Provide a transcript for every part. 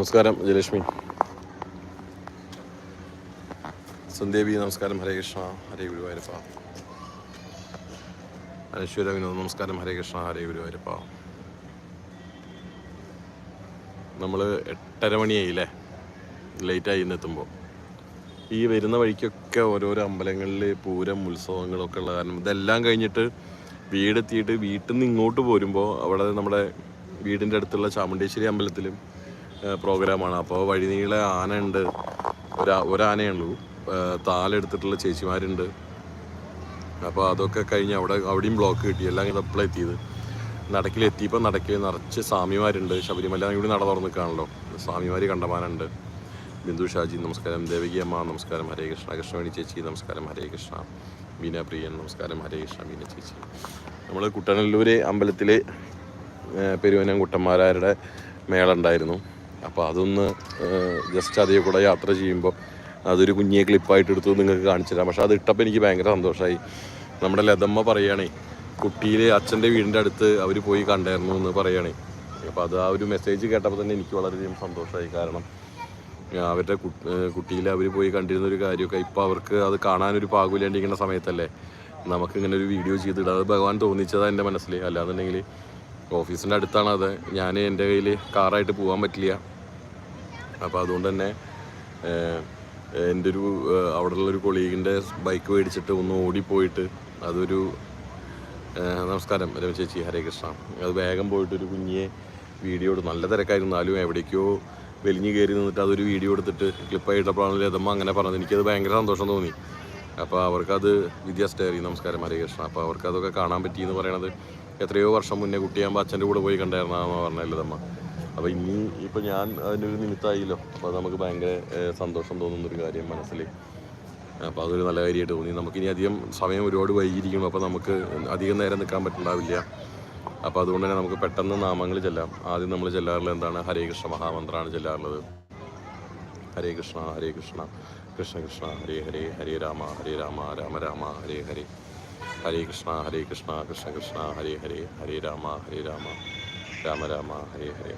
നമസ്കാരം ജയലക്ഷ്മി. സന്ദേവി നമസ്കാരം ഹരേ കൃഷ്ണ ഹരേ ഗുരുവായൂരപ്പ. അനശ്വര വിനോദ് നമസ്കാരം ഹരേ കൃഷ്ണ ഹരേ ഗുരുവായൂരപ്പ. നമ്മൾ എട്ടര മണിയായില്ലേ? ലേറ്റായി ഇന്ന് എത്തുമ്പോൾ ഈ വരുന്ന വഴിക്കൊക്കെ ഓരോരോ അമ്പലങ്ങളിൽ പൂരം ഉത്സവങ്ങളൊക്കെ ഉള്ള കാരണം ഇതെല്ലാം കഴിഞ്ഞിട്ട് വീടെത്തിയിട്ട് വീട്ടിൽ നിന്ന് ഇങ്ങോട്ട് പോരുമ്പോൾ അവിടെ നമ്മുടെ വീടിന്റെ അടുത്തുള്ള ചാമുണ്ടേശ്വരി അമ്പലത്തിലും പ്രോഗ്രാമാണ്. അപ്പോൾ വഴിനീളെ ആന ഉണ്ട് ഒരു ഒരാനയുള്ളൂ. താലെടുത്തിട്ടുള്ള ചേച്ചിമാരുണ്ട്. അപ്പോൾ അതൊക്കെ കഴിഞ്ഞ് അവിടെ അവിടെയും ബ്ലോക്ക് കിട്ടി. എല്ലാം ഇങ്ങനെ എപ്പോഴാണ് എത്തിയത്. നടക്കിലെത്തിയപ്പോൾ നടക്കിൽ നിറച്ച് സ്വാമിമാരുണ്ട്. ശബരിമല ഇവിടെ നട തുറന്ന് നിൽക്കുകയാണല്ലോ സ്വാമിമാർ കണ്ടമാനുണ്ട്. ബിന്ദു ഷാജി നമസ്കാരം. ദേവകി അമ്മ നമസ്കാരം. ഹരേ കൃഷ്ണ. കൃഷ്ണവേണി ചേച്ചി നമസ്കാരം. ഹരേ കൃഷ്ണ. ബീന പ്രിയൻ നമസ്കാരം. ഹരേ കൃഷ്ണ മീന ചേച്ചി. നമ്മൾ കുട്ടനല്ലൂർ അമ്പലത്തിൽ പെരുവനം കുട്ടന്മാരാരുടെ മേള ഉണ്ടായിരുന്നു. അപ്പോൾ അതൊന്ന് ജസ്റ്റ് അതേ കൂടെ യാത്ര ചെയ്യുമ്പോൾ അതൊരു കുഞ്ഞിയെ ക്ലിപ്പായിട്ട് എടുത്തു നിങ്ങൾക്ക് കാണിച്ചു തരാം പക്ഷേ അത് ഇട്ടപ്പോൾ എനിക്ക് ഭയങ്കര സന്തോഷമായി നമ്മുടെ ലതമ്മ പറയുകയാണേ കുട്ടിയിൽ അച്ഛന്റെ വീടിന്റെ അടുത്ത് അവർ പോയി കണ്ടായിരുന്നു എന്ന് പറയുകയാണേ അപ്പോൾ അത് ആ ഒരു മെസ്സേജ് കേട്ടപ്പോൾ തന്നെ എനിക്ക് വളരെയധികം സന്തോഷമായി കാരണം അവരുടെ കുട്ടിയിൽ അവർ പോയി കണ്ടിരുന്ന ഒരു കാര്യമൊക്കെ ഇപ്പോൾ അവർക്ക് അത് കാണാനൊരു പാകില്ലാണ്ടിരിക്കുന്ന സമയത്തല്ലേ നമുക്ക് ഇങ്ങനെ ഒരു വീഡിയോ ചെയ്തിടാം. അത് ഭഗവാൻ തോന്നിച്ചതാണ് എന്റെ മനസ്സിൽ. അല്ലാന്നുണ്ടെങ്കിൽ ഓഫീസിന്റെ അടുത്താണ് അത്. ഞാൻ എന്റെ കയ്യിൽ കാറായിട്ട് പോകാൻ പറ്റില്ല. അപ്പോൾ അതുകൊണ്ട് തന്നെ എന്റെ ഒരു അവിടെ ഉള്ളൊരു ഒരു കൊളീഗിന്റെ ബൈക്ക് മേടിച്ചിട്ട് ഒന്ന് ഓടിപ്പോയിട്ട് അതൊരു നമസ്കാരം. രമ ചേച്ചി ഹരേ കൃഷ്ണ അത് വേഗം പോയിട്ട് ഒരു കുഞ്ഞിയെ വീഡിയോ എടുത്തു നല്ല തിരക്കായിരുന്നാലും എവിടേക്കോ വലിഞ്ഞു കയറി നിന്നിട്ട് അതൊരു വീഡിയോ എടുത്തിട്ട് ക്ലിപ്പായി ഇട്ടപ്പോഴാണ് ലതമ്മ അങ്ങനെ പറഞ്ഞത്. എനിക്കത് ഭയങ്കര സന്തോഷം തോന്നി. അപ്പോൾ അവർക്കത് വിദ്യാ സ്റ്റേറി നമസ്കാരം ഹരേ കൃഷ്ണ അപ്പോൾ അവർക്കതൊക്കെ കാണാൻ പറ്റിയെന്ന് പറയണത് എത്രയോ വർഷം മുന്നേ കുട്ടിയാകുമ്പോൾ അച്ഛന്റെ കൂടെ പോയി കണ്ടായിരുന്നാന്ന് പറഞ്ഞ തമ്മ അപ്പോൾ ഇനി ഇപ്പോൾ ഞാൻ അതിനൊരു നിമിത്തമായില്ലോ അപ്പോൾ നമുക്ക് ഭയങ്കര സന്തോഷം തോന്നുന്നൊരു കാര്യം മനസ്സിൽ അപ്പോൾ അതൊരു നല്ല കാര്യമായിട്ട് തോന്നി. നമുക്കിനി അധികം സമയം ഒരുപാട് വൈകിയിരിക്കണം അപ്പോൾ നമുക്ക് അധികം നേരം നിൽക്കാൻ പറ്റണ്ടാവില്ല. അപ്പോൾ അതുകൊണ്ട് തന്നെ നമുക്ക് പെട്ടെന്ന് നാമങ്ങൾ ചെല്ലാം. ആദ്യം നമ്മൾ ചെല്ലാറുള്ളത് എന്താണ്? ഹരേ കൃഷ്ണ മഹാമന്ത്രമാണ് ചെല്ലാറുള്ളത്. ഹരേ കൃഷ്ണ ഹരേ കൃഷ്ണ കൃഷ്ണ കൃഷ്ണ ഹരേ ഹരേ ഹരേ രാമ ഹരേ രാമ രാമ രാമ ഹരേ ഹരേ. ഹരേ കൃഷ്ണ ഹരേ കൃഷ്ണ കൃഷ്ണ കൃഷ്ണ ഹരേ ഹരേ ഹരേ രാമ ഹരേ രാമ രാമ രാമ ഹരേ ഹരേ.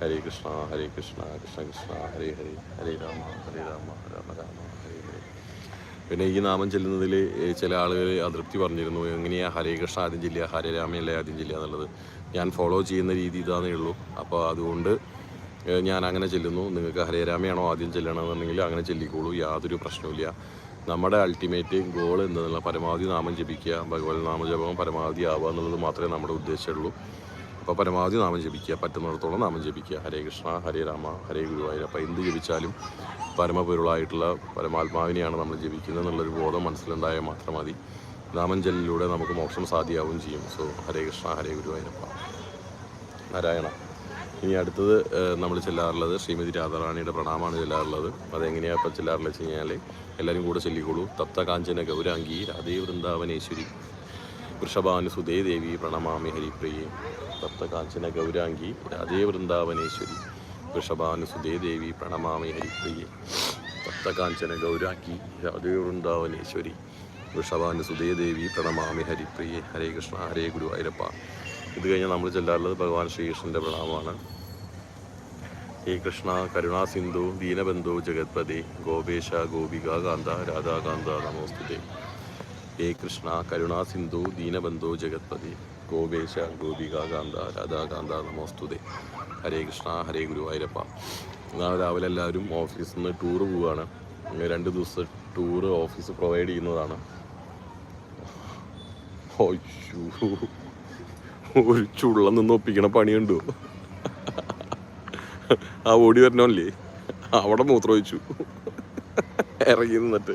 ഹരേ കൃഷ്ണ ഹരേ കൃഷ്ണ കൃഷ്ണ കൃഷ്ണ ഹരേ ഹരേ ഹരേ രാമ ഹരേ രാമ രാമ രാമ ഹരേ ഹരേ. പിന്നെ ഈ നാമം ചെല്ലുന്നതിൽ ചില ആളുകൾ അതൃപ്തി പറഞ്ഞിരുന്നു. എങ്ങനെയാണ് ഹരേ കൃഷ്ണ ആദ്യം ചെല്ലുക ഹരേ രാമയല്ലേ ആദ്യം ചെല്ലുക എന്നുള്ളത്? ഞാൻ ഫോളോ ചെയ്യുന്ന രീതി ഇതാണേ ഉള്ളൂ. അപ്പോൾ അതുകൊണ്ട് ഞാൻ അങ്ങനെ ചെല്ലുന്നു. നിങ്ങൾക്ക് ഹരേ രാമയാണോ ആദ്യം ചെല്ലണമെന്നുണ്ടെങ്കിൽ അങ്ങനെ ചെല്ലിക്കോളൂ. യാതൊരു പ്രശ്നവുമില്ല. നമ്മുടെ അൾട്ടിമേറ്റ് ഗോൾ എന്തെന്നുള്ള പരമാവധി നാമം ജപിക്കുക ഭഗവത് നാമജപം പരമാവധി ആവുക എന്നുള്ളത് മാത്രമേ നമ്മുടെ ഉദ്ദേശമുള്ളൂ. അപ്പോൾ പരമാവധി നാമം ജപിക്കുക പറ്റുന്നിടത്തോളം നാമം ജപിക്കുക. ഹരേ കൃഷ്ണ ഹരേ രാമ ഹരേ ഗുരുവായൂർ അപ്പോൾ എന്ത് ജപിച്ചാലും പരമപൊരുളായിട്ടുള്ള പരമാത്മാവിനെയാണ് നമ്മൾ ജപിക്കുന്നത് എന്നുള്ളൊരു ബോധം മനസ്സിലുണ്ടായാൽ മാത്രം മതി. നാമം ജലിലൂടെ നമുക്ക് മോക്ഷം സാധ്യമാവുകയും ചെയ്യും. സോ ഹരേ കൃഷ്ണ ഹരേ ഗുരുവായൂരപ്പ. നാരായണ. ഇനി അടുത്തത് നമ്മൾ ചെല്ലാറുള്ളത് ശ്രീമതി രാധാറാണിയുടെ പ്രണാമാണ് ചെല്ലാറുള്ളത്. അതെങ്ങനെയാണ് ഇപ്പോൾ ചെല്ലാറുള്ളത് വെച്ച് കഴിഞ്ഞാൽ എല്ലാവരും കൂടെ ചൊല്ലിക്കോളൂ. തപ്ത കാഞ്ചന ഗൗരാംഗി രാധേ വൃന്ദാവനേശ്വരി. വൃഷഭാനുസുതേ ദേവി പ്രണമാമി ഹരിപ്രിയെ. തപ്ത കാഞ്ചന ഗൗരാംഗി രാധേ വൃന്ദാവനേശ്വരി. വൃഷഭാനുസുതേ ദേവി പ്രണമാമി ഹരിപ്രിയെ. തപ്ത കാഞ്ചന ഗൗരാംഗി രാധേ വൃന്ദാവനേശ്വരി. വൃഷഭാനുസുതേ ദേവി പ്രണമാമി ഹരിപ്രിയെ. ഹരേ കൃഷ്ണ ഹരേ ഗുരുവായൂരപ്പ. ഇത് കഴിഞ്ഞാൽ നമ്മൾ ചെല്ലാറുള്ളത് ഭഗവാൻ ശ്രീകൃഷ്ണന്റെ പ്രണാമമാണ്. ഹേ കൃഷ്ണ കരുണാ സിന്ധു ദീനബന്ധു ജഗത്പതി ഗോപേശ ഗോപിക കാന്ത രാധാകാന്ത നമോസ്തുതി. ഹേ കൃഷ്ണ കരുണാ സിന്ധു ദീനബന്ധു ജഗത്പതി ഗോപേശ ഗോപിക കാന്ത രാധാകാന്ത നമോസ്തുതി. ഹരേ കൃഷ്ണ ഹരേ ഗുരുവായൂരപ്പ നാളെ രാവിലെ എല്ലാവരും ഓഫീസിൽ നിന്ന് ടൂർ പോവുകയാണ്. രണ്ട് ദിവസം ടൂറ് ഓഫീസ് പ്രൊവൈഡ് ചെയ്യുന്നതാണ്. അയ്യോ. ഒരു ചുള്ളം നിന്ന് ഒപ്പിക്കണ പണിയുണ്ടോ ആ ഓടി വരണല്ലേ അവിടെ മൂത്രം ഒഴിച്ചു. ഇറങ്ങി നിന്നിട്ട്.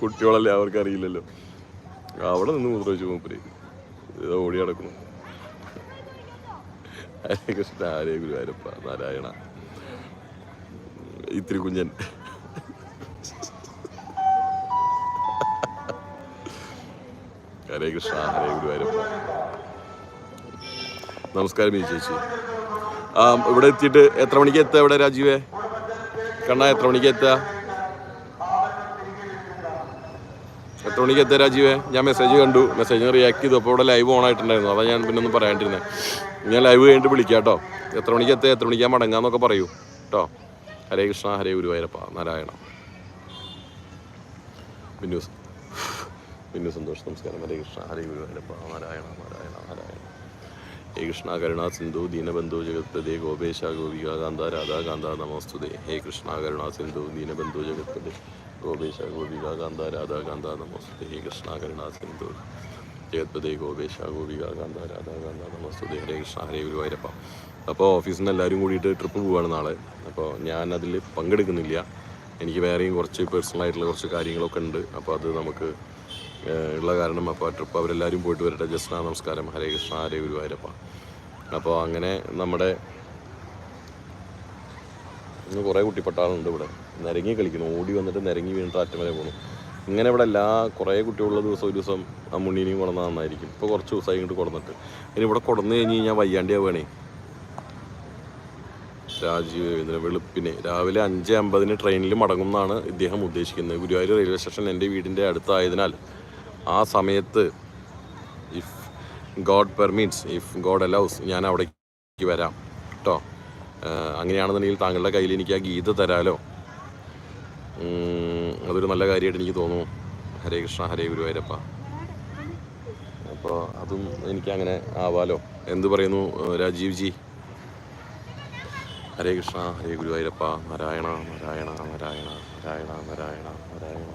കുട്ടികളല്ലേ അവർക്ക് അറിയില്ലല്ലോ. അവിടെ നിന്ന് മൂത്രമൊഴിച്ചു മൂപ്പര്. ഇത് ഓടി നടക്കുന്നു. ഹരേ കൃഷ്ണ ഹരേ ഗുരുവായൂരപ്പ നാരായണ. ഇത്തിരി കുഞ്ഞൻ. ഹരേ കൃഷ്ണ ഹരേ ഗുരുവായൂരപ്പ. നമസ്കാരം ഈ ചേച്ചി. ആ ഇവിടെ എത്തിയിട്ട് എത്ര മണിക്ക് എത്തുക ഇവിടെ രാജീവേ? കണ്ണ എത്ര മണിക്ക് എത്തുക? എത്ര മണിക്ക് എത്തുക രാജീവേ? ഞാൻ മെസ്സേജ് കണ്ടു. മെസ്സേജ് റിയാക്ട് ചെയ്തു. അപ്പോൾ ഇവിടെ ലൈവ് ഓൺ ആയിട്ടുണ്ടായിരുന്നു. അതാ ഞാൻ പിന്നെ ഒന്നും പറയാണ്ടിരുന്നത് ഞാൻ ലൈവ് കഴിഞ്ഞിട്ട് വിളിക്കാം കേട്ടോ. എത്ര മണിക്ക് എത്തുക എത്ര മണിക്കാ മടങ്ങാന്നൊക്കെ പറയൂ കേട്ടോ. ഹരേ കൃഷ്ണ ഹരേ ഗുരുവായൂരപ്പ നാരായണ. ബിന്നു ബിന്നു സന്തോഷം. നമസ്കാരം. ഹരേ കൃഷ്ണ. ഹരേ ഗുരുവായൂരപ്പ നാരായണ. നാരായണ. നാരായണ. ഹേ കൃഷ്ണ. കരുണാ സിന്ധു ദീനബന്ധു ജഗത്പ്രദേ ഗോപേശ ഗോപിക കാന്ത രാധാ കാന്ത നമോസ്തുതേ. ഹേ കൃഷ്ണ. കരുണാ സിന്ധു ദീനബന്ധു ജഗത്പദേ ഗോപേശ ഗോപിക കാന്ത രാധാ നമോസ്തുതേ. ഹേ കൃഷ്ണ. കരുണാ സിന്ധു ജഗത്പതി ഗോപേശ ഗോപിക കാന്ത നമോസ്തുതേ. ഹരേ കൃഷ്ണ. ഹരേ ഗുരുവായൂരപ്പ അപ്പോൾ ഓഫീസിൽ നിന്ന് എല്ലാവരും കൂടിയിട്ട് ട്രിപ്പ് പോവാണ് നാളെ. അപ്പോൾ ഞാൻ അതിൽ പങ്കെടുക്കുന്നില്ല. എനിക്ക് വേറെയും കുറച്ച് പേഴ്സണലായിട്ടുള്ള കുറച്ച് കാര്യങ്ങളൊക്കെ ഉണ്ട്. അപ്പോൾ അത് നമുക്ക് ഉള്ള കാരണം അപ്പോൾ ആ ട്രിപ്പ് അവരെല്ലാവരും പോയിട്ട് വരട്ടെ. ജസ്ന നമസ്കാരം. ഹരേ കൃഷ്ണ ഹരേ ഗുരുവായൂരപ്പ. അപ്പോൾ അങ്ങനെ നമ്മുടെ ഇന്ന് കുറേ കുട്ടിപ്പട്ടാളുണ്ട് ഇവിടെ. നിരങ്ങി കളിക്കുന്നു. ഓടി വന്നിട്ട് നിരങ്ങി വീണിട്ട് അറ്റം വരെ പോകണം ഇങ്ങനെ ഇവിടെ എല്ലാ കുറേ കുട്ടികളുള്ള ദിവസം ഒരു ദിവസം അമ്മുണ്ണീനെയും കൊണ്ടുവന്നാൽ നന്നായിരിക്കും. ഇപ്പോൾ കുറച്ച് ദിവസമായി ഇങ്ങോട്ട് കൊടുന്നിട്ട് ഇനി ഇവിടെ കൊടുന്നു കഴിഞ്ഞ് കഴിഞ്ഞാൽ വയ്യാണ്ടിയാവുകയാണേ രാജീവ് രവീന്ദ്രൻ വെളുപ്പിന്. രാവിലെ അഞ്ച് അമ്പതിന് ട്രെയിനിൽ മടങ്ങുമെന്നാണ് ഇദ്ദേഹം ഉദ്ദേശിക്കുന്നത്. ഗുരുവായൂർ റെയിൽവേ സ്റ്റേഷൻ എന്റെ വീടിന്റെ അടുത്തായതിനാൽ ആ സമയത്ത് if God permits if God allows ഞാൻ അവിടേക്ക് വരാം. കേട്ടോ അങ്ങനെയാണെന്നുണ്ടെങ്കിൽ താങ്കളുടെ കയ്യിൽ എനിക്ക് ആ ഗീത തരാലോ. അതൊരു നല്ല കാര്യമായിട്ട് എനിക്ക് തോന്നുന്നു. ഹരേ കൃഷ്ണ ഹരേ ഗുരുവായൂരപ്പ. അപ്പോൾ അതും എനിക്ക് അങ്ങനെ ആവാലോ. എന്ത് പറയുന്നു രാജീവ് ജി? ഹരേ കൃഷ്ണ ഹരേ ഗുരുവായൂരപ്പ. നാരായണ നാരായണ നാരായണ നാരായണ നാരായണ നാരായണ.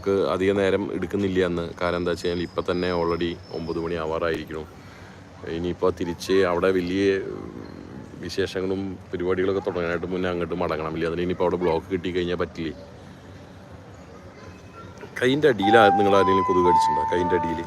നമുക്ക് അധിക നേരം എടുക്കുന്നില്ല എന്ന്. കാരണം എന്താ വെച്ച് കഴിഞ്ഞാൽ ഇപ്പം തന്നെ ഓൾറെഡി ഒമ്പത് മണി ആവാറായിരിക്കണം ഇനിയിപ്പോൾ തിരിച്ച് അവിടെ വലിയ വിശേഷങ്ങളും പരിപാടികളൊക്കെ തുടങ്ങാനായിട്ട് മുന്നേ അങ്ങോട്ട് മടങ്ങണമില്ല. അതിന് ഇനിയിപ്പോൾ അവിടെ ബ്ലോക്ക് കിട്ടിക്കഴിഞ്ഞാൽ പറ്റില്ലേ? കൈന്റെ അടിയിലാണ് നിങ്ങൾ ആരെങ്കിലും കൊതുക് അടിച്ചിട്ടുണ്ടോ കൈന്റെ അടിയിൽ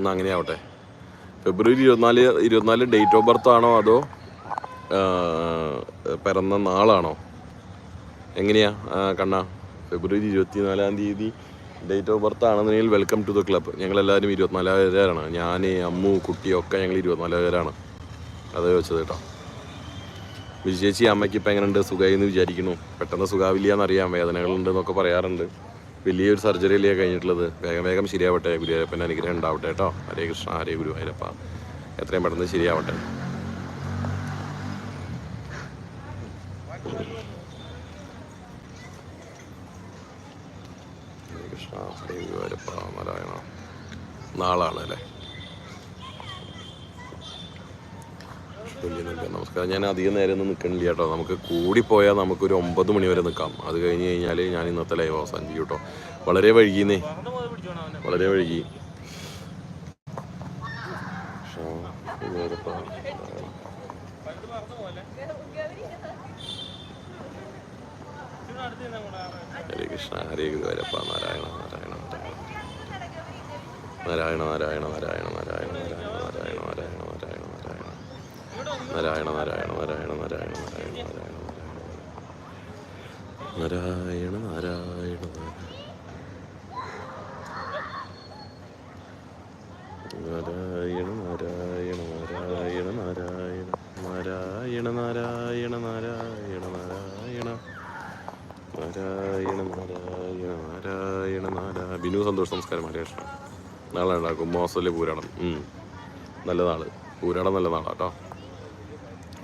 എന്നാൽ അങ്ങനെ ആവട്ടെ ഫെബ്രുവരി ഇരുപത്തിനാല് ഇരുപത്തിനാല് ഡേറ്റ് ഓഫ് ബർത്ത് ആണോ അതോ പിറന്ന നാളാണോ? എങ്ങനെയാ കണ്ണ? ഫെബ്രുവരി ഇരുപത്തിനാലാം തീയതി ഡേറ്റ് ഓഫ് ബർത്ത് ആണെന്നുണ്ടെങ്കിൽ വെൽക്കം ടു ദ ക്ലബ്ബ് ഞങ്ങളെല്ലാവരും ഇരുപത്തിനാലുകാരാണ് ഞാൻ അമ്മു കുട്ടിയൊക്കെ ഞങ്ങൾ ഇരുപത്തിനാലുകാരാണ് അത് വെച്ചത് കേട്ടോ. വിജയിച്ചി അമ്മയ്ക്ക് ഇപ്പം എങ്ങനെയുണ്ട്? സുഖമായി എന്ന് വിചാരിക്കുന്നു. പെട്ടെന്ന് സുഖാവില്ല എന്നറിയാം. വേദനകളുണ്ടെന്നൊക്കെ പറയാറുണ്ട്. വലിയൊരു സർജറി അല്ലേ കഴിഞ്ഞിട്ടുള്ളത്. വേഗം വേഗം ശരിയാവട്ടെ. ഗുരുവായൂരപ്പന്റെ അനുഗ്രഹം ഉണ്ടാവട്ടെ കേട്ടോ. ഹരേ കൃഷ്ണ ഹരേ ഗുരുവായൂരപ്പ. എത്രയും പെട്ടെന്ന് ശരിയാവട്ടെ. ഹരേ കൃഷ്ണ ഹരേ ഗുരുവായൂരപ്പ നാളാണ് അല്ലേ? വലിയ നമസ്കാരം. ഞാൻ അധികം നേരം ഒന്നും നിൽക്കണില്ല കേട്ടോ. നമുക്ക് കൂടിപ്പോയാൽ നമുക്കൊരു ഒമ്പത് മണി വരെ നിൽക്കാം. അത് കഴിഞ്ഞ് കഴിഞ്ഞാൽ ഞാൻ ഇന്നത്തെ ലൈവ് അവസാനിപ്പിക്കും കേട്ടോ. വളരെ വൈകിന്നേ. വളരെ വൈകി. നാരായണ നാരായണ നാരായണ നാരായണ നാരായണ നാരായണ നാരായണ നാരായണ നാരായണ നാരായണ നാരായണ നാരായണ ബിനു സന്തോഷ് നമസ്കാരം ഹരേഷ്ണ നാളെ ഉണ്ടാക്കും മോസൽ പൂരാടം. നല്ല നാൾ പൂരാടം നല്ല നാളാട്ടോ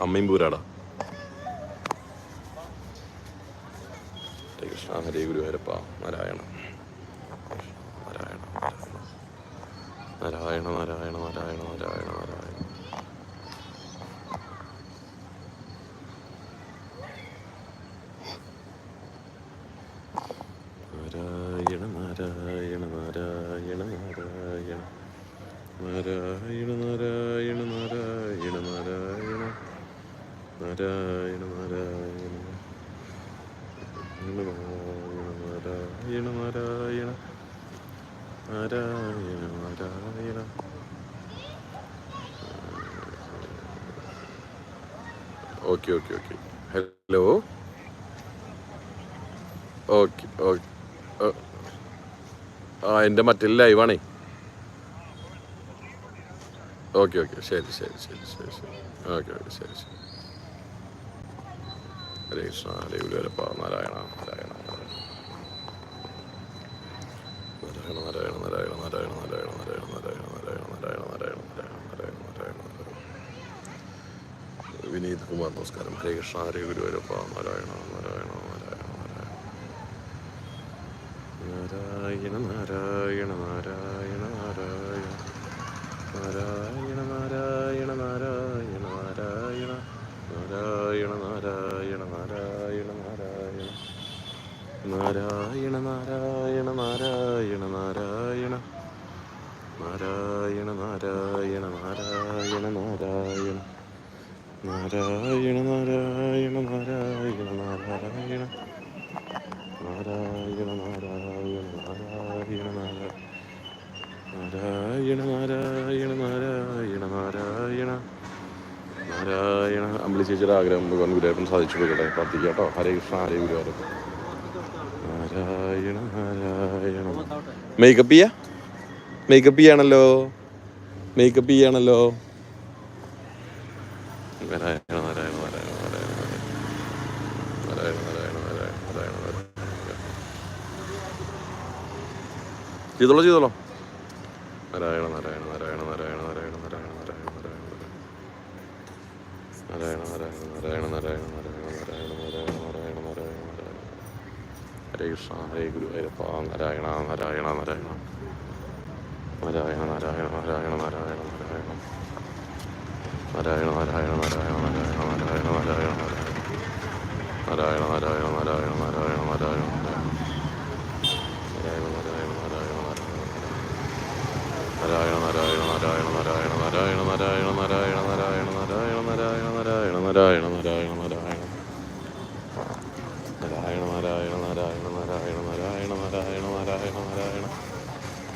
അമ്മയും പൂരാടാ Narayana Narayana Narayana Narayana Narayana okay okay okay. Hello? Okay okay ആ എന്റെ മറ്റേ ലൈവാണേ ഓക്കെ ഓക്കെ. ശരി ശരി ശരി ശരി ശരി. ഓക്കെ ഓക്കെ ശരി ശരി. ഹരേ കൃഷ്ണ ഹരേ ഗുരുവരപ്പ നാരായണ നാരായണ നാരായണ നാരായണ നാരായണ നാരായണ നാരായണ നാരായണ നാരായണ നാരായണ നാരായണ നാരായണ നാരായണ നാരായണ നാരായണ നാരായണ വിനീത് കുമാർ നമസ്കാരം ഹരേ കൃഷ്ണ ഹരേ ഗുരുവരപ്പ നാരായണ നാരായണ നാരായണ നാരായണ നാരായണ നാരായണ നാരായണ നാരായണ നാരായണ ആഗ്രഹം മുഴുവൻ ഗുരുവായൂരപ്പൻ സാധിച്ചു കൊടുക്കട്ടെ പ്രാർത്ഥിക്കുക കേട്ടോ. ഹരേ കൃഷ്ണ ഹരേ ഗുരുവായൂരപ്പൻ നാരായണ നാരായണ. മേക്കപ്പ് ചെയ്യാ? മേക്കപ്പ് ചെയ്യാണല്ലോ. മേക്കപ്പ് ചെയ്യാണല്ലോ. നാരായണ നാരായണ നാരായണ നാരായണ നാരായണ നാരായണ നാരായണ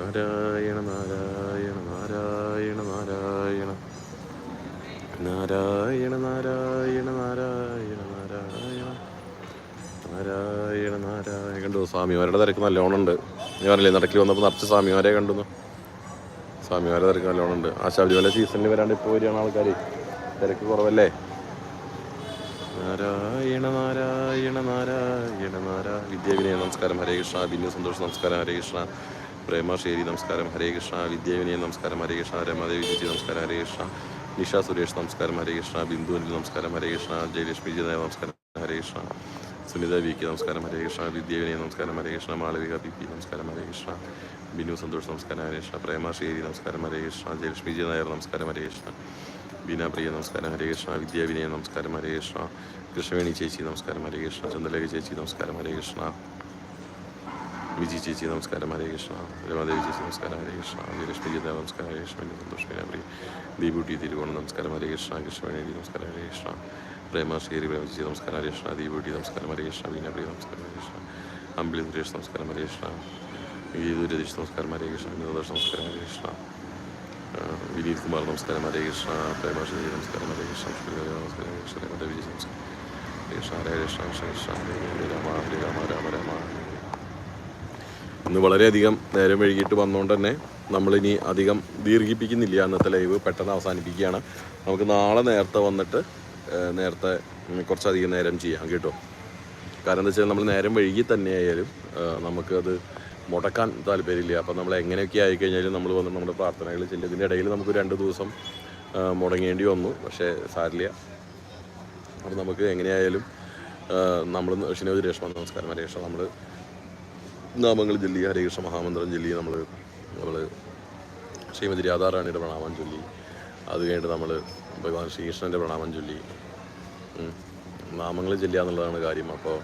നാരായണ നാരായണ നാരായണ നാരായണ. നാരായണ നാരായണ നാരായണ നാരായണ. നാരായണ നാരായണ. കണ്ടു സ്വാമിമാരുടെ തിരക്ക് നല്ലോണമുണ്ട്. ഞാൻ പറഞ്ഞില്ലേ നടക്കിൽ വന്നപ്പോൾ നിറച്ച് സ്വാമിമാരെ കണ്ടു സ്വാമിമാരെ തിരക്ക് നല്ലോണമുണ്ട്. ആ ശബരിമല സീസണിൽ വരാണ്ട് ഇപ്പോൾ വരികയാണ് ആൾക്കാർ തിരക്ക് കുറവല്ലേ? നാരായണ നാരായണ നാരായണ നാരായണ. വിദ്യാവിനയ നമസ്കാരം. ഹരേ കൃഷ്ണ. ബിന്ദു സന്തോഷ് നമസ്കാരം. ഹരേ കൃഷ്ണ. പ്രേമ ശേരി നമസ്കാരം ഹരേ കൃഷ്ണ വിദ്യാവിനിയൻ നമസ്കാരം ഹരേ കൃഷ്ണ രമാദേവി ചേച്ചി നമസ്കാരം ഹരേ കൃഷ്ണ നിഷ സുരേഷ് നമസ്കാരം ഹരേ കൃഷ്ണ ബിന്ദു അനിൽ നമസ്കാരം ഹരേ കൃഷ്ണ ജയലക്ഷ്മി ജിനായ നമസ്കാരം ഹരേ കൃഷ്ണ സുനിത വി കെ നമസ്കാരം ഹരേ കൃഷ്ണ വിദ്യാവിനിയൻ നമസ്കാരം ഹരേ കൃഷ്ണ മാളവിക പി പി നമസ്കാരം ഹരേ കൃഷ്ണ ബിനു സന്തോഷ് നമസ്കാരം ഹരേ കൃഷ്ണ പ്രേമാശേരി നമസ്കാരം ഹരേ കൃഷ്ണ ജയലക്ഷ്മി ജി നായർ നമസ്കാരം ഹരേ കൃഷ്ണ ബീന പ്രിയ നമസ്കാരം ഹരേ കൃഷ്ണ വിദ്യാവിനയ നമസ്കാരം ഹരേ കൃഷ്ണ കൃഷ്ണവേണി ചേച്ചി നമസ്കാരം ഹരേ കൃഷ്ണ ചന്ദ്രലേഖ ചേച്ചി നമസ്കാരം ഹരേ കൃഷ്ണ വിജി നമസ്കാരം ഹരേ കൃഷ്ണ രമാദേവി ചേച്ചി നമസ്കാരം ഹരേ കൃഷ്ണ ജയലക്ഷ്മി ജിത നമസ്കാരം ഹരേ കൃഷ്ണ സന്തോഷ് ബീന ദീപൂട്ടി തിരുവോണം നമസ്കാരം ഹരേ കൃഷ്ണ കൃഷ്ണവേണി നമസ്കാരം ഹരേ കൃഷ്ണ പ്രേമ ശ്രീ പ്രേമ നമസ്കാരം ഹരേ കൃഷ്ണ ദീപുട്ടി നമസ്കാരം ഹരേ കൃഷ്ണ ബീന നമസ്കാരം ഹരേ കൃഷ്ണ അമ്പിളി സുരേഷ് നമസ്കാരം ഹരേ കൃഷ്ണ രതീഷ് നമസ്കാരം ഹരേ കൃഷ്ണ വിനോദോഷ് നമസ്കാരം ഹരേ കൃഷ്ണ വിനീത് കുമാർ നമസ്കാരം ഹരേ കൃഷ്ണ പ്രേമ ശ്രീ നമസ്കാരം ഹരേ കൃഷ്ണ നമസ്കാരം ഹരേ കൃഷ്ണ രമ ദേവി ചേച്ചി ഹരേ കൃഷ്ണ ഹരേ കൃഷ്ണ കൃഷ്ണ കൃഷ്ണ ഹരേ രാമ ഹരേ രാമ രാമ രാമ ഇന്ന് വളരെയധികം നേരം വൈകിട്ട് വന്നുകൊണ്ട് തന്നെ നമ്മളിനി അധികം ദീർഘിപ്പിക്കുന്നില്ല അന്നത്തെ ലൈവ് പെട്ടെന്ന് അവസാനിപ്പിക്കുകയാണ്. നമുക്ക് നാളെ നേരത്തെ വന്നിട്ട് നേരത്തെ കുറച്ചധികം നേരം ചെയ്യാം കേട്ടോ. കാരണം എന്താ വെച്ചാൽ നമ്മൾ നേരം വൈകി തന്നെ ആയാലും നമുക്കത് മുടക്കാൻ താല്പര്യമില്ല. അപ്പം നമ്മൾ എങ്ങനെയൊക്കെ ആയിക്കഴിഞ്ഞാലും നമ്മൾ വന്ന് നമ്മുടെ പ്രാർത്ഥനകൾ ചെല്ലും. ഇതിന്റെ ഇടയിൽ നമുക്ക് രണ്ട് ദിവസം മുടങ്ങേണ്ടി വന്നു. പക്ഷേ സാരില്ല. അപ്പം നമുക്ക് എങ്ങനെയായാലും നമ്മൾ ഋഷിനോദ് രേഷ്മ നമസ്കാരം. രേഷ്മ നമ്മൾ നാമങ്ങൾ ചൊല്ലി ഹരേകൃഷ്ണ മഹാമന്ത്രം ചൊല്ലി നമ്മൾ നമ്മൾ ശ്രീമതി രാധാറാണിയുടെ പ്രണാമം ചൊല്ലി. അത് കഴിഞ്ഞിട്ട് നമ്മൾ ഭഗവാൻ ശ്രീകൃഷ്ണന്റെ പ്രണാമം ചൊല്ലി. നാമങ്ങൾ ചൊല്ലുക എന്നുള്ളതാണ് കാര്യം. അപ്പോൾ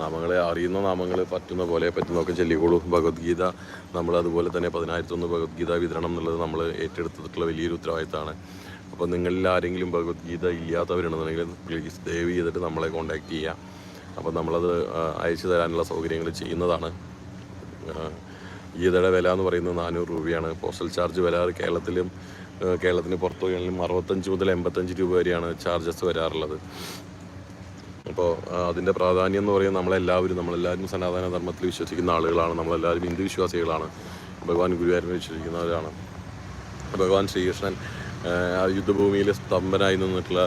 നാമങ്ങളെ അറിയുന്ന നാമങ്ങൾ പറ്റുന്ന പോലെ പറ്റുന്നതൊക്കെ ചൊല്ലിക്കോളൂ. ഭഗവത്ഗീത നമ്മൾ അതുപോലെ തന്നെ പതിനായിരത്തൊന്ന് ഭഗവത്ഗീത വിതരണം എന്നുള്ളത് നമ്മൾ ഏറ്റെടുത്തിട്ടുള്ള വലിയൊരു ഉത്തരവാദിത്തമാണ്. അപ്പോൾ നിങ്ങളിൽ ആരെങ്കിലും ഭഗവത്ഗീത ഇല്ലാത്തവരുണ്ടെന്നുണ്ടെങ്കിൽ പ്ലീസ് ദയവ് ചെയ്തിട്ട് നമ്മളെ കോൺടാക്റ്റ് ചെയ്യുക. അപ്പോൾ നമ്മളത് അയച്ചു തരാനുള്ള സൗകര്യങ്ങൾ ചെയ്യുന്നതാണ്. ഗീതയുടെ വില എന്ന് പറയുന്നത് നാനൂറ് രൂപയാണ്. പോസ്റ്റൽ ചാർജ് വില കേരളത്തിലും കേരളത്തിന് കേരളത്തിന് പോയാലും അറുപത്തഞ്ച് മുതൽ എൺപത്തഞ്ച് രൂപ വരെയാണ് ചാർജസ് വരാറുള്ളത്. അപ്പോൾ അതിന്റെ പ്രാധാന്യം എന്ന് പറയുന്നത് നമ്മളെല്ലാവരും നമ്മളെല്ലാവരും സനാതന ധർമ്മത്തിൽ വിശ്വസിക്കുന്ന ആളുകളാണ്. നമ്മളെല്ലാവരും ഹിന്ദു വിശ്വാസികളാണ്. ഭഗവാൻ ഗുരുവായൂരിനെ വിശ്വസിക്കുന്നവരാണ്. ഭഗവാൻ ശ്രീകൃഷ്ണൻ യുദ്ധഭൂമിയിൽ സ്തംഭനായി നിന്നിട്ടുള്ള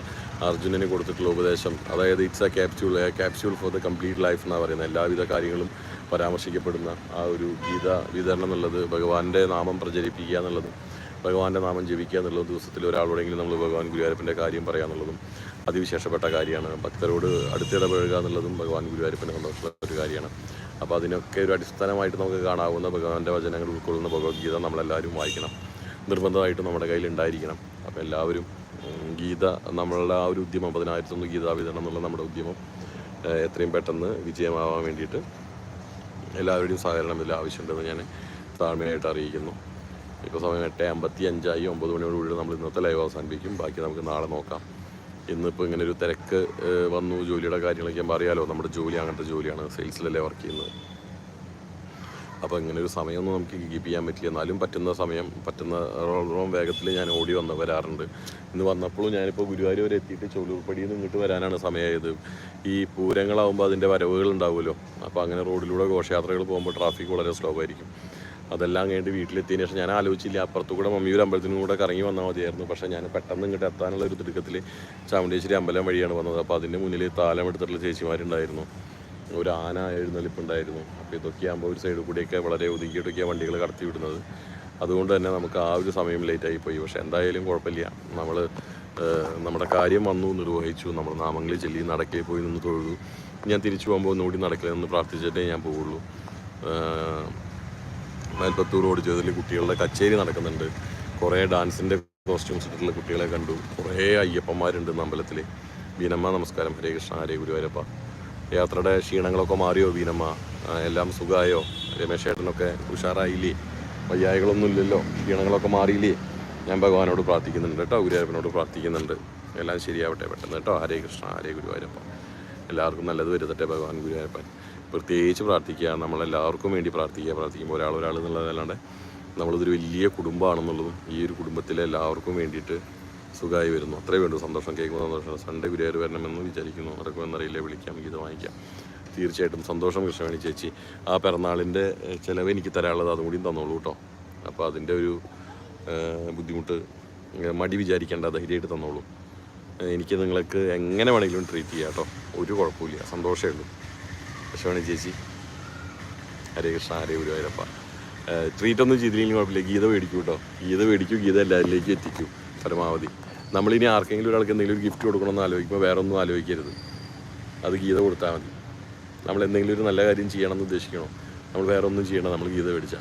അർജുനന് കൊടുത്തിട്ടുള്ള ഉപദേശം. അതായത് it's a capsule capsule for the complete life എന്നാണ് പറയുന്നത്. എല്ലാവിധ കാര്യങ്ങളും പരാമർശിക്കപ്പെടുന്ന ആ ഒരു ഗീത വിതരണം എന്നുള്ളത് ഭഗവാന്റെ നാമം പ്രചരിപ്പിക്കുക എന്നുള്ളതും ഭഗവാന്റെ നാമം ജപിക്കുക എന്നുള്ളതും ദിവസത്തിൽ ഒരാളോടെങ്കിലും നമ്മൾ ഭഗവാൻ ഗുരുവായൂരപ്പന്റെ കാര്യം പറയുക എന്നുള്ളതും അതിവിശേഷപ്പെട്ട കാര്യമാണ്. ഭക്തരോട് അടുത്തിടപഴകുക എന്നുള്ളതും ഭഗവാൻ ഗുരുവായൂരപ്പന്റെ സന്തോഷമുള്ള ഒരു കാര്യമാണ്. അപ്പോൾ അതിനൊക്കെ ഒരു അടിസ്ഥാനമായിട്ട് നമുക്ക് കാണാവുന്ന ഭഗവാന്റെ വചനങ്ങൾ ഉൾക്കൊള്ളുന്ന ഭഗവത്ഗീത നമ്മളെല്ലാവരും വായിക്കണം. നിർബന്ധമായിട്ടും നമ്മുടെ കയ്യിൽ ഉണ്ടായിരിക്കണം. അപ്പോൾ എല്ലാവരും ഗീത നമ്മളുടെ ആ ഒരു ഉദ്യമം പതിനായിരത്തൊന്ന് ഗീതാ വിതരണം എന്നുള്ള നമ്മുടെ ഉദ്യമം എത്രയും പെട്ടെന്ന് വിജയമാവാൻ വേണ്ടിയിട്ട് എല്ലാവരുടെയും സഹകരണം ഇതിൽ ആവശ്യമുണ്ടെന്ന് ഞാൻ താഴ്മയായിട്ട് അറിയിക്കുന്നു. ഇപ്പോൾ സമയം എട്ട് അമ്പത്തി അഞ്ചായി ഒമ്പത് മണിയോടുകൂടി നമ്മൾ ഇന്നത്തെ ലൈവ് അവസാനിപ്പിക്കും. ബാക്കി നമുക്ക് നാളെ നോക്കാം. ഇന്നിപ്പോൾ ഇങ്ങനെ ഒരു തിരക്ക് വന്നു. ജോലിയുടെ കാര്യങ്ങളൊക്കെ അറിയാലോ നമ്മുടെ ജോലി അങ്ങനത്തെ ജോലിയാണ്. സെയിൽസിലല്ലേ വർക്ക് ചെയ്യുന്നത്. അപ്പോൾ ഇങ്ങനെ ഒരു സമയമൊന്നും നമുക്ക് കീപ്പ് ചെയ്യാൻ പറ്റില്ല. എന്നാലും പറ്റുന്ന സമയം പറ്റുന്ന വേഗത്തിൽ ഞാൻ ഓടി വന്ന് വരാറുണ്ട്. ഇന്ന് വന്നപ്പോഴും ഞാനിപ്പോൾ ഗുരുവായൂർ വരെ എത്തിയിട്ട് ചോലൂർപ്പടിയിൽ നിന്ന് ഇങ്ങോട്ട് വരാനാണ് സമയമായത് ഈ പൂരങ്ങളാകുമ്പോൾ അതിന്റെ വരവുകൾ ഉണ്ടാവുമല്ലോ. അപ്പോൾ അങ്ങനെ റോഡിലൂടെ ഘോഷയാത്രകൾ പോകുമ്പോൾ ട്രാഫിക് വളരെ സ്ലോ ആയിരിക്കും. അതെല്ലാം കഴിഞ്ഞിട്ട് വീട്ടിലെത്തിയതിന് ശേഷം ഞാൻ ആലോചിച്ചില്ല. അപ്പുറത്തു കൂടെ മമ്മിയൂർ അമ്പലത്തിനും കൂടെ കറങ്ങി വന്നാൽ മതിയായിരുന്നു. പക്ഷേ ഞാൻ പെട്ടെന്ന് ഇങ്ങോട്ട് എത്താനുള്ള ഒരു തിടുക്കത്തിൽ ചാമുണ്ടേശ്വരി അമ്പലം വഴിയാണ് വന്നത്. അപ്പോൾ അതിന്റെ മുന്നിൽ താലം എടുത്തിട്ടുള്ള ചേച്ചിമാരുണ്ടായിരുന്നു. ഒരു ആന എഴുന്നള്ളിപ്പുണ്ടായിരുന്നു. അപ്പോൾ ഇതൊക്കെ ആകുമ്പോൾ ഒരു സൈഡിൽ കൂടിയൊക്കെ വളരെ ഒതുക്കിയിട്ടൊക്കെയാണ് വണ്ടികൾ കടത്തി വിടുന്നത് അതുകൊണ്ട് തന്നെ നമുക്ക് ആ ഒരു സമയം ലേറ്റായി പോയി പക്ഷേ എന്തായാലും കുഴപ്പമില്ല. നമ്മൾ നമ്മുടെ കാര്യം വന്നു നിർവഹിച്ചു. നമ്മൾ നാമങ്ങളിൽ ചെല്ലി നടക്കേ പോയി നിന്ന് തൊഴുതു. ഞാൻ തിരിച്ചു പോകുമ്പോൾ ഒന്നുകൂടി നടക്കില്ല എന്ന് പ്രാർത്ഥിച്ചിട്ടേ ഞാൻ പോവുള്ളൂ. മേൽപ്പത്തൂർ റോഡ് ചെയ്തതിൽ കുട്ടികളുടെ കച്ചേരി നടക്കുന്നുണ്ട്. കുറേ ഡാൻസിന്റെ കോസ്റ്റ്യൂംസ് ഇട്ടിട്ടുള്ള കുട്ടികളെ കണ്ടു. കുറേ അയ്യപ്പന്മാരുണ്ട് അമ്പലത്തിൽ ബീനമ്മ നമസ്കാരം. ഹരേ കൃഷ്ണ ഹരേ ഗുരുവായൂരപ്പ. യാത്രയുടെ ക്ഷീണങ്ങളൊക്കെ മാറിയോ വീനമ്മ എല്ലാം സുഖമായോ രമേശ് ഏട്ടനൊക്കെ ഉഷാറായില്ലേ? വയ്യായകളൊന്നും ഇല്ലല്ലോ? ക്ഷീണങ്ങളൊക്കെ മാറിയില്ലേ? ഞാൻ ഭഗവാനോട് പ്രാർത്ഥിക്കുന്നുണ്ട് കേട്ടോ ഗുരുവായൂരപ്പനോട് പ്രാർത്ഥിക്കുന്നുണ്ട്. എല്ലാം ശരിയാവട്ടെ പെട്ടെന്ന് കേട്ടോ. ഹരേ കൃഷ്ണ ഹരേ ഗുരുവായൂരപ്പ. എല്ലാവർക്കും നല്ലത് വരുത്തട്ടെ ഭഗവാൻ ഗുരുവായൂരപ്പൻ. പ്രത്യേകിച്ച് പ്രാർത്ഥിക്കുക നമ്മളെല്ലാവർക്കും വേണ്ടി പ്രാർത്ഥിക്കുക. പ്രാർത്ഥിക്കുമ്പോൾ ഒരാൾ ഒരാൾ എന്നുള്ളതല്ലാണ്ട് നമ്മളിതൊരു വലിയ കുടുംബമാണെന്നുള്ളതും ഈ ഒരു കുടുംബത്തിലെ എല്ലാവർക്കും വേണ്ടിയിട്ട് സുഖമായി വരുന്നു. അത്രയേ വേണ്ടു. സന്തോഷം കേൾക്കുമ്പോൾ സന്തോഷം. സൺഡേ ഗുരുവായൂർ വരണമെന്ന് വിചാരിക്കുന്നു. നടക്കുമെന്നറിയില്ല വിളിക്കാം. ഗീത വാങ്ങിക്കാം. തീർച്ചയായിട്ടും സന്തോഷം കൃഷ്ണവേണി ചേച്ചി. ആ പിറന്നാളിന്റെ ചിലവ് എനിക്ക് തരാനുള്ളത് അതും കൂടിയും തന്നോളൂ കേട്ടോ. അപ്പോൾ അതിന്റെ ഒരു ബുദ്ധിമുട്ട് മടി വിചാരിക്കേണ്ട. ധൈര്യമായിട്ട് തന്നോളൂ. എനിക്ക് നിങ്ങൾക്ക് എങ്ങനെ വേണമെങ്കിലും ട്രീറ്റ് ചെയ്യാം കേട്ടോ. ഒരു കുഴപ്പമില്ല സന്തോഷമേ ഉള്ളൂ. കൃഷ്ണവേണി ചേച്ചി ഹരേ കൃഷ്ണ ഹരേ ഗുരുവായൂരപ്പ. ട്രീറ്റ് ഒന്നും ചെയ്തില്ലെങ്കിൽ കുഴപ്പമില്ല. ഗീത മേടിക്കൂ കേട്ടോ. ഗീത മേടിക്കൂ. ഗീത എല്ലാവരിലേക്കും എത്തിക്കൂ. പരമാവധി. നമ്മളിനി ആർക്കെങ്കിലും ഒരാൾക്ക് എന്തെങ്കിലും ഒരു ഗിഫ്റ്റ് കൊടുക്കണമെന്ന് ആലോചിക്കുമ്പോൾ വേറെ ഒന്നും ആലോചിക്കരുത്. അത് ഗീത കൊടുത്താൽ മതി. നമ്മൾ എന്തെങ്കിലും ഒരു നല്ല കാര്യം ചെയ്യണമെന്ന് ഉദ്ദേശിക്കണോ? നമ്മൾ വേറെ ഒന്നും ചെയ്യണം നമ്മൾ ഗീത മേടിച്ചാൽ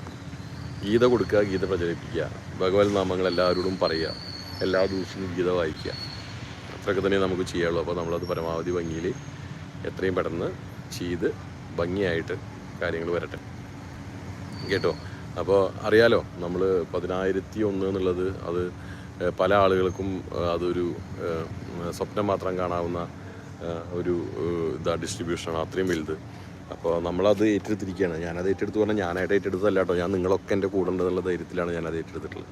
ഗീത കൊടുക്കുക ഗീത പ്രചരിപ്പിക്കുക. ഭഗവത് നാമങ്ങൾ എല്ലാവരോടും പറയുക. എല്ലാ ദിവസവും ഗീത വായിക്കുക. അത്രയൊക്കെ തന്നെ നമുക്ക് ചെയ്യാവുള്ളൂ അപ്പോൾ നമ്മളത് പരമാവധി ഭംഗിയിൽ എത്രയും പെട്ടെന്ന് ചെയ്ത് ഭംഗിയായിട്ട് കാര്യങ്ങൾ വരട്ടെ. കേട്ടോ? അപ്പോൾ അറിയാലോ നമ്മൾ പതിനായിരത്തി ഒന്ന് എന്നുള്ളത് അത് പല ആളുകൾക്കും അതൊരു സ്വപ്നം മാത്രം കാണാവുന്ന ഒരു ഇതാ ഡിസ്ട്രിബ്യൂഷനാണ് അത്രയും വലുത്. അപ്പോൾ നമ്മളത് ഏറ്റെടുത്തിരിക്കുകയാണ്. ഞാനത് ഏറ്റെടുത്ത് പറഞ്ഞാൽ ഞാനായിട്ട് ഏറ്റെടുത്തതല്ല കേട്ടോ. ഞാൻ നിങ്ങളൊക്കെ എന്റെ കൂടെ ഉണ്ടെന്നുള്ള ധൈര്യത്തിലാണ് ഞാനത് ഏറ്റെടുത്തിട്ടുള്ളത്.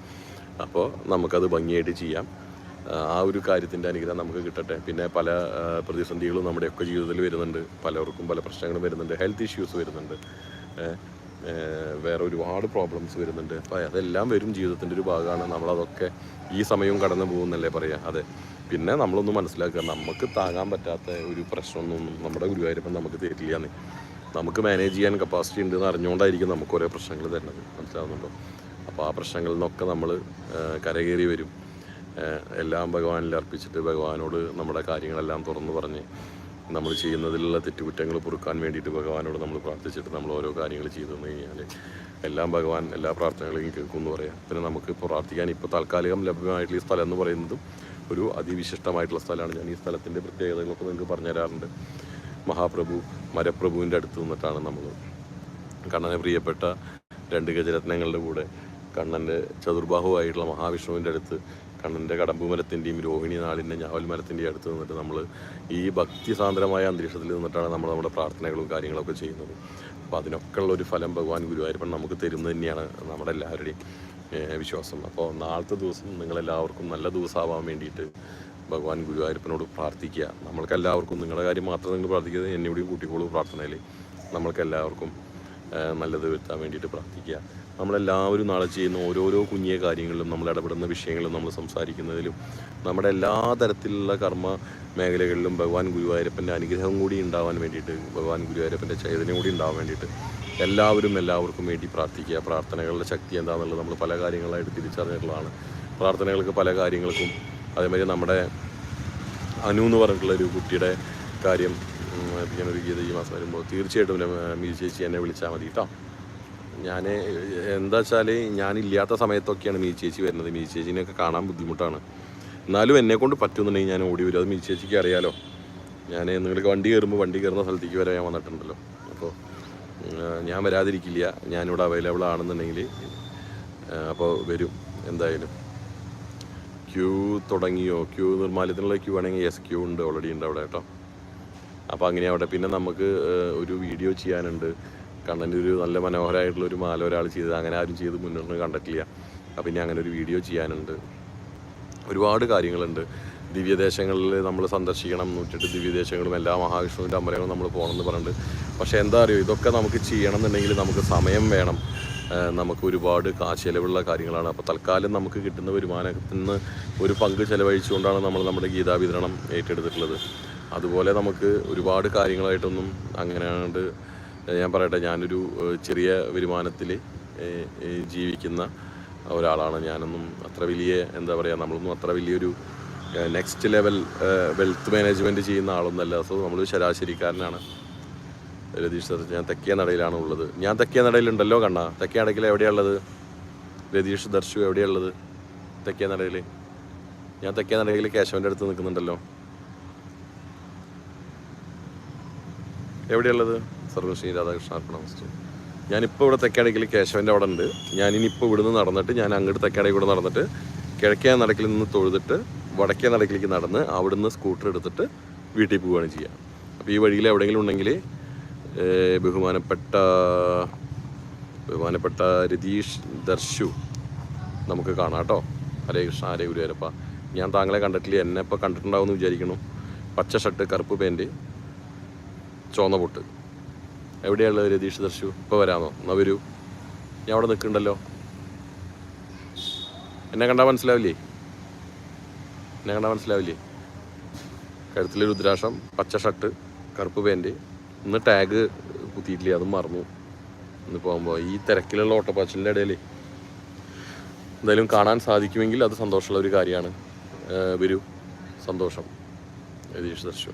അപ്പോൾ നമുക്കത് ഭംഗിയായിട്ട് ചെയ്യാം. ആ, ഒരു കാര്യത്തിന്റെ അനുഗ്രഹം നമുക്ക് കിട്ടട്ടെ. പിന്നെ പല പ്രതിസന്ധികളും നമ്മുടെയൊക്കെ ജീവിതത്തിൽ വരുന്നുണ്ട്. പലർക്കും പല പ്രശ്നങ്ങളും വരുന്നുണ്ട്. ഹെൽത്ത് ഇഷ്യൂസ് വരുന്നുണ്ട്. വേറെ ഒരുപാട് പ്രോബ്ലംസ് വരുന്നുണ്ട്. അപ്പോൾ അതെല്ലാം വരും ജീവിതത്തിന്റെ ഒരു ഭാഗമാണ്. നമ്മളതൊക്കെ ഈ സമയവും കടന്നു പോകുന്നല്ലേ പറയാം. അതെ. പിന്നെ നമ്മളൊന്ന് മനസ്സിലാക്കുക നമുക്ക് താങ്ങാൻ പറ്റാത്ത ഒരു പ്രശ്നമൊന്നും നമ്മുടെ ഗുരുവായൂരപ്പൻ നമുക്ക് തരില്ല നമുക്ക് മാനേജ് ചെയ്യാൻ കപ്പാസിറ്റി ഉണ്ടെന്ന് അറിഞ്ഞുകൊണ്ടായിരിക്കും നമുക്ക് ഓരോ പ്രശ്നങ്ങൾ തരുന്നത്. മനസ്സിലാവുന്നുണ്ടോ? അപ്പോൾ ആ പ്രശ്നങ്ങളിൽ നിന്നൊക്കെ നമ്മൾ കരകയറി വരും. എല്ലാം ഭഗവാനിൽ അർപ്പിച്ചിട്ട് ഭഗവാനോട് നമ്മുടെ കാര്യങ്ങളെല്ലാം തുറന്നു പറഞ്ഞ് നമ്മൾ ചെയ്യുന്നതിലുള്ള തെറ്റുകുറ്റങ്ങൾ പൊറുക്കാൻ വേണ്ടിയിട്ട് ഭഗവാനോട് നമ്മൾ പ്രാർത്ഥിച്ചിട്ട് നമ്മൾ ഓരോ കാര്യങ്ങൾ ചെയ്തു തന്നു കഴിഞ്ഞാൽ എല്ലാം ഭഗവാൻ എല്ലാ പ്രാർത്ഥനകളെയും കേൾക്കും എന്ന് പറയാം. പിന്നെ നമുക്ക് പ്രാർത്ഥിക്കാൻ ഇപ്പോൾ താൽക്കാലികം ലഭ്യമായിട്ടുള്ള ഈ സ്ഥലം എന്ന് പറയുന്നതും ഒരു അതിവിശിഷ്ടമായിട്ടുള്ള സ്ഥലമാണ്. ഞാൻ ഈ സ്ഥലത്തിന്റെ പ്രത്യേകതകളൊക്കെ നിങ്ങൾക്ക് പറഞ്ഞു തരാറുണ്ട് മഹാപ്രഭു മരപ്രഭുവിന്റെ അടുത്ത് നിന്നിട്ടാണ് നമ്മൾ. കണ്ണനെ പ്രിയപ്പെട്ട രണ്ട് ഗജരത്നങ്ങളുടെ കൂടെ കണ്ണന്റെ ചതുർബാഹുവായിട്ടുള്ള മഹാവിഷ്ണുവിന്റെ അടുത്ത് കണ്ണന്റെ കടമ്പു മരത്തിന്റെയും രോഹിണി നാളിന്റെ ഞാവൽ മരത്തിന്റെയും അടുത്ത് നിന്നിട്ട് നമ്മൾ ഈ ഭക്തിസാന്ദ്രമായ അന്തരീക്ഷത്തിൽ നിന്നിട്ടാണ് നമ്മൾ നമ്മുടെ പ്രാർത്ഥനകളും കാര്യങ്ങളൊക്കെ ചെയ്യുന്നത്. അപ്പോൾ അതിനൊക്കെ ഉള്ള ഒരു ഫലം ഭഗവാൻ ഗുരുവായൂരപ്പൻ നമുക്ക് തരുന്നത് തന്നെയാണ് നമ്മുടെ എല്ലാവരുടെയും വിശ്വാസം. അപ്പോൾ നാളത്തെ ദിവസം നിങ്ങളെല്ലാവർക്കും നല്ല ദിവസമാവാൻ വേണ്ടിയിട്ട് ഭഗവാൻ ഗുരുവായൂരപ്പനോട് പ്രാർത്ഥിക്കുക. നമ്മൾക്കെല്ലാവർക്കും നിങ്ങളുടെ കാര്യം മാത്രം നിങ്ങൾ പ്രാർത്ഥിക്കുന്നത് എന്നെ കൂടി കൂട്ടിക്കോളൂ പ്രാർത്ഥനയിൽ നമ്മൾക്കെല്ലാവർക്കും നല്ലത് വരുത്താൻ വേണ്ടിയിട്ട് പ്രാർത്ഥിക്കുക. നമ്മളെല്ലാവരും നാളെ ചെയ്യുന്ന ഓരോരോ കുഞ്ഞിയ കാര്യങ്ങളിലും നമ്മൾ ഇടപെടുന്ന വിഷയങ്ങളും നമ്മൾ സംസാരിക്കുന്നതിലും നമ്മുടെ എല്ലാ തരത്തിലുള്ള കർമ്മ മേഖലകളിലും ഭഗവാൻ ഗുരുവായൂരപ്പന്റെ അനുഗ്രഹം കൂടി ഉണ്ടാവാൻ വേണ്ടിയിട്ട് ഭഗവാൻ ഗുരുവായൂരപ്പന്റെ ചൈതന്യം കൂടി ഉണ്ടാവാൻ വേണ്ടിയിട്ട് എല്ലാവരും എല്ലാവർക്കും വേണ്ടി പ്രാർത്ഥിക്കുക. പ്രാർത്ഥനകളുടെ ശക്തി എന്താണെന്നുള്ളത് നമ്മൾ പല കാര്യങ്ങളായിട്ട് തിരിച്ചറിഞ്ഞിട്ടുള്ളതാണ്. പ്രാർത്ഥനകൾക്ക് പല കാര്യങ്ങൾക്കും അതേമാതിരി നമ്മുടെ അനു എന്ന് പറഞ്ഞിട്ടുള്ള ഒരു കുട്ടിയുടെ കാര്യം ഞാനൊരു ഗീത ഈ മാസം വരുമ്പോൾ തീർച്ചയായിട്ടും മീ ചേച്ചി എന്നെ വിളിച്ചാൽ മതി കേട്ടോ. ഞാൻ എന്താ വെച്ചാൽ ഞാനില്ലാത്ത സമയത്തൊക്കെയാണ് മീ ചേച്ചി വരുന്നത്. മീ ചേച്ചിനെയൊക്കെ കാണാൻ ബുദ്ധിമുട്ടാണ്. എന്നാലും എന്നെ കൊണ്ട് പറ്റുന്നുണ്ടെങ്കിൽ ഞാൻ ഓടി വരും. അത് മീ ചേച്ചിക്ക് അറിയാലോ. ഞാൻ നിങ്ങൾക്ക് വണ്ടി കയറുമ്പോൾ വണ്ടി കയറുന്ന സ്ഥലത്തേക്ക് വരെ ഞാൻ വന്നിട്ടുണ്ടല്ലോ. അപ്പോൾ ഞാൻ വരാതിരിക്കില്ല. ഞാനിവിടെ അവൈലബിൾ ആണെന്നുണ്ടെങ്കിൽ അപ്പോൾ വരും എന്തായാലും. ക്യൂ തുടങ്ങിയോ? ക്യൂ നിർമ്മാല്യത്തിനുള്ള ക്യൂ ആണെങ്കിൽ എസ് ക്യൂ ഉണ്ട്. ഓൾറെഡി ഉണ്ട് അവിടെ കേട്ടോ. അപ്പോൾ അങ്ങനെ അവിടെ പിന്നെ നമുക്ക് ഒരു വീഡിയോ ചെയ്യാനുണ്ട്. കണ്ണന്റെ ഒരു നല്ല മനോഹരമായിട്ടുള്ള ഒരു മാല ഒരാൾ ചെയ്തത്. അങ്ങനെ ആരും ചെയ്ത് മുന്നോട്ട് കണ്ടിട്ടില്ല. അപ്പം ഇനി അങ്ങനെ ഒരു വീഡിയോ ചെയ്യാനുണ്ട്. ഒരുപാട് കാര്യങ്ങളുണ്ട്. ദിവ്യദേശങ്ങളിൽ നമ്മൾ സന്ദർശിക്കണം നൂറ്റെട്ട് ദിവ്യദേശങ്ങളും എല്ലാ മഹാവിഷ്ണുവിന്റെ അമ്പലങ്ങളും നമ്മൾ പോകണമെന്ന് പറഞ്ഞിട്ട്. പക്ഷേ എന്താ അറിയോ? ഇതൊക്കെ നമുക്ക് ചെയ്യണം എന്നുണ്ടെങ്കിൽ നമുക്ക് സമയം വേണം. നമുക്ക് ഒരുപാട് ചിലവുള്ള കാര്യങ്ങളാണ്. അപ്പോൾ തൽക്കാലം നമുക്ക് കിട്ടുന്ന വരുമാനത്തിൽ നിന്ന് ഒരു പങ്ക് ചിലവഴിച്ചുകൊണ്ടാണ് നമ്മൾ നമ്മുടെ ഗീതാ വിതരണം ഏറ്റെടുത്തിട്ടുള്ളത്. അതുപോലെ നമുക്ക് ഒരുപാട് കാര്യങ്ങളായിട്ടൊന്നും അങ്ങനെയാണ്ട് ഞാൻ പറയട്ടെ ഞാനൊരു ചെറിയ വരുമാനത്തിൽ ജീവിക്കുന്ന ഒരാളാണ്. ഞാനൊന്നും അത്ര വലിയ എന്താ പറയുക നമ്മളൊന്നും അത്ര വലിയൊരു നെക്സ്റ്റ് ലെവൽ വെൽത്ത് മാനേജ്മെന്റ് ചെയ്യുന്ന ആളൊന്നല്ല. സോ നമ്മൾ ശരാശരിക്കാരനാണ്. രതീഷ് സർ ഞാൻ തെക്കേ നടയിലാണ് ഉള്ളത്. ഞാൻ തെക്കേ നടയിലുണ്ടല്ലോ കണ്ണ. തെക്കേ നടയിൽ എവിടെയുള്ളത് രതീഷ് ദർശു എവിടെയുള്ളത് തെക്കേ നടയിൽ ഞാൻ തെക്കേ നടയിൽ കേശവന്റെ അടുത്ത് നിൽക്കുന്നുണ്ടല്ലോ. എവിടെയുള്ളത് സർവശ്രീ രാധാകൃഷ്ണ അർപ്പണമസ്തു ഞാനിപ്പോൾ ഇവിടെ തെക്കാടക്കിൽ കേശവന്റെ അവിടെ ഉണ്ട്. ഞാനിനിപ്പോൾ ഇവിടുന്ന് നടന്നിട്ട് ഞാൻ അങ്ങോട്ട് തെക്കാടയിൽ കൂടെ നടന്നിട്ട് കിഴക്കേ നടക്കിൽ നിന്ന് തൊഴുതിട്ട് വടക്കേ നടക്കിലേക്ക് നടന്ന് അവിടുന്ന് സ്കൂട്ടർ എടുത്തിട്ട് വീട്ടിൽ പോവുകയാണ് ചെയ്യുക അപ്പോൾ ഈ വഴിയിൽ എവിടെയെങ്കിലും ഉണ്ടെങ്കിൽ ബഹുമാനപ്പെട്ട ബഹുമാനപ്പെട്ട രതീഷ് ദർശു നമുക്ക് കാണാം കേട്ടോ. ഹരേ കൃഷ്ണ ഹരേ ഗുരുവരപ്പ ഞാൻ താങ്കളെ കണ്ടിട്ടില്ല. എന്നെ ഇപ്പോൾ കണ്ടിട്ടുണ്ടാവും എന്ന് വിചാരിക്കുന്നു. പച്ച ഷർട്ട് കറുപ്പ് പാന്റ് ചുവന്ന പൊട്ട് എവിടെയുള്ളത് രതീഷ് ദർശു? ഇപ്പോൾ വരാമോ? എന്നാൽ വരൂ. ഞാൻ അവിടെ നിൽക്കുന്നുണ്ടല്ലോ എന്നെ കണ്ടാൽ മനസ്സിലാവില്ലേ? എന്നെ കണ്ടാൽ മനസ്സിലാവില്ലേ? കഴുത്തിൽ രുദ്രാക്ഷം പച്ച ഷർട്ട് കറുപ്പ് പാന്റ് ഇന്ന് ടാഗ് കുത്തിയിട്ടില്ല? അതും മറന്നു. ഇന്ന് പോകുമ്പോൾ ഈ തിരക്കിലുള്ള ഓട്ടപ്പാച്ചിലിന്റെ ഇടയിൽ എന്തായാലും കാണാൻ സാധിക്കുമെങ്കിൽ അത് സന്തോഷമുള്ള ഒരു കാര്യമാണ്. വരൂ. സന്തോഷം. രതീഷ് ദർശു.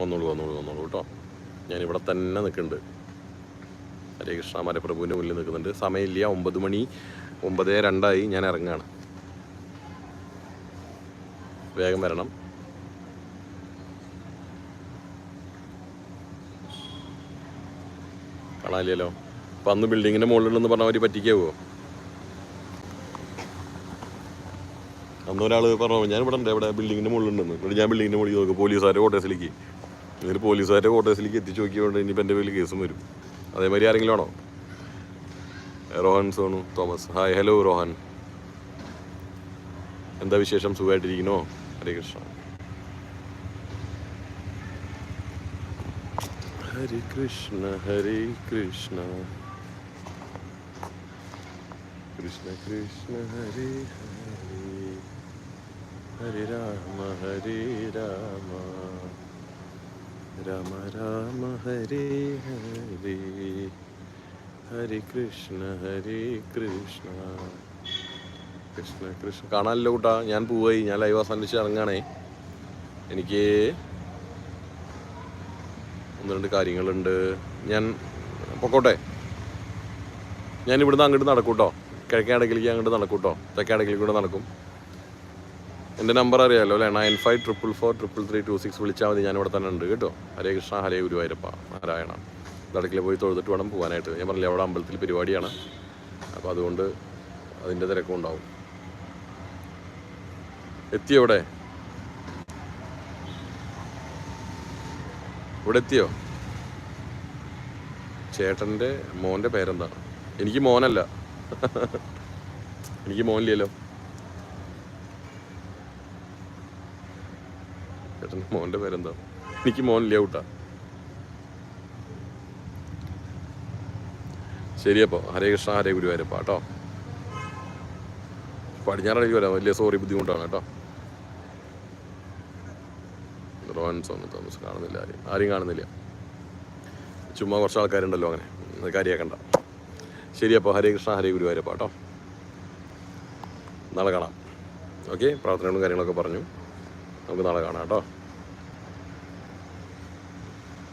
വന്നോളൂ വന്നോളൂ വന്നോളൂ കേട്ടോ. ഞാനിവിടെ തന്നെ നിൽക്കുന്നുണ്ട്. ഹരേ കൃഷ്ണ മരപ്രഭുവിന്റെ മുന്നിൽ നിൽക്കുന്നുണ്ട്. സമയമില്ല ഒമ്പത് മണി ഒമ്പത് രണ്ടായി ഞാൻ ഇറങ്ങുകയാണ് വേഗം വരണം. കാണാനില്ലല്ലോ? അപ്പം അന്ന് ബിൽഡിങ്ങിന്റെ മുകളിലുണ്ടെന്ന് പറഞ്ഞാൽ അവർ പറ്റിക്കാവോ? അന്നൊരാൾ പറഞ്ഞു ഞാൻ ഇവിടെ ഉണ്ട് ഇവിടെ ബിൽഡിങ്ങിന്റെ മുകളിലുണ്ടെന്ന്. എന്നിട്ട് ഞാൻ ബിൽഡിങ്ങിന്റെ മുകളിൽ നോക്കും പോലീസുകാർ കോട്ടേഴ്സിലേക്ക് എന്നിട്ട് പോലീസുകാരുടെ ക്വാർട്ടേഴ്സിലേക്ക് എത്തിച്ചു നോക്കിയതുകൊണ്ട് ഇനിയിപ്പോൾ എന്റെ പേരിൽ കേസും വരും. അതേമാതിരി ആരെങ്കിലും ആണോ? Rohan Sonu Thomas. Hi hello Rohan. എന്താ വിശേഷം? സുഖമായിട്ടിരിക്കണോ ഹരേ കൃഷ്ണ. ഹരി കൃഷ്ണ ഹരി കൃഷ്ണ. കൃഷ്ണ കൃഷ്ണ ഹരി ഹരി. ഹരി രാമ ഹരി രാമ. രാമ രാമ ഹരേ ഹരേ. ഹരി കൃഷ്ണ ഹരേ കൃഷ്ണ. കൃഷ്ണ കൃഷ്ണ. കാണാനല്ലോ കൂട്ടാ. ഞാൻ പോവായി. ഞാൻ ലൈവ് അവസാനിച്ച് ഇറങ്ങാണേ. എനിക്ക് ഒന്ന് രണ്ട് കാര്യങ്ങളുണ്ട്. ഞാൻ പൊക്കോട്ടെ. ഞാൻ ഇവിടുന്ന് അങ്ങോട്ട് നടക്കൂട്ടോ. കിഴക്കേ അടക്കിലേക്ക് അങ്ങോട്ട് നടക്കൂട്ടോ. തെക്കേ അടക്കിലേക്ക് കൂടെ നടക്കും. എന്റെ നമ്പർ അറിയാമല്ലോ അല്ലേ? Nine five triple four triple three two six വിളിച്ചാൽ മതി. ഞാൻ ഇവിടെ തന്നെ ഉണ്ട് കേട്ടോ. ഹരേ കൃഷ്ണ ഹരേ ഗുരുവായൂരപ്പ നാരായണ. നടക്കിൽ പോയി തൊഴുതിട്ട് വേണം പോകാനായിട്ട്. ഞാൻ പറഞ്ഞില്ല അവിടെ അമ്പലത്തിൽ പരിപാടിയാണ്. അപ്പോൾ അതുകൊണ്ട് അതിന്റെ തിരക്കും ഉണ്ടാവും. എത്തിയോ ഇവിടെ? ഇവിടെ എത്തിയോ? ചേട്ടന്റെ മോന്റെ പേരെന്താ? എനിക്ക് മോനല്ല. എനിക്ക് മോനില്ലല്ലോ. ചേട്ടന്റെ മോന്റെ പേരെന്താ? എനിക്ക് മോൻ ലേഔട്ടാ ശരിയപ്പോൾ ഹരേ കൃഷ്ണ ഹരേ ഗുരുവായൂരപ്പ കേട്ടോ? പടിഞ്ഞാറടിക്ക് വരാം. വലിയ സോറി ബുദ്ധിമുട്ടാണ് കേട്ടോ? റോൻസ് ഒന്നും തോമസ് കാണുന്നില്ല ആരെയും. ആരെയും കാണുന്നില്ല. ചുമ്മാ കുറച്ച് ആൾക്കാരുണ്ടല്ലോ അങ്ങനെ. കാര്യമാക്കണ്ട ശരി അപ്പോൾ ഹരേ കൃഷ്ണ ഹരേ ഗുരുവായൂരപ്പ കേട്ടോ? നാളെ കാണാം. ഓക്കെ? പ്രാർത്ഥനകളും കാര്യങ്ങളൊക്കെ പറഞ്ഞു. നമുക്ക് നാളെ കാണാം കേട്ടോ?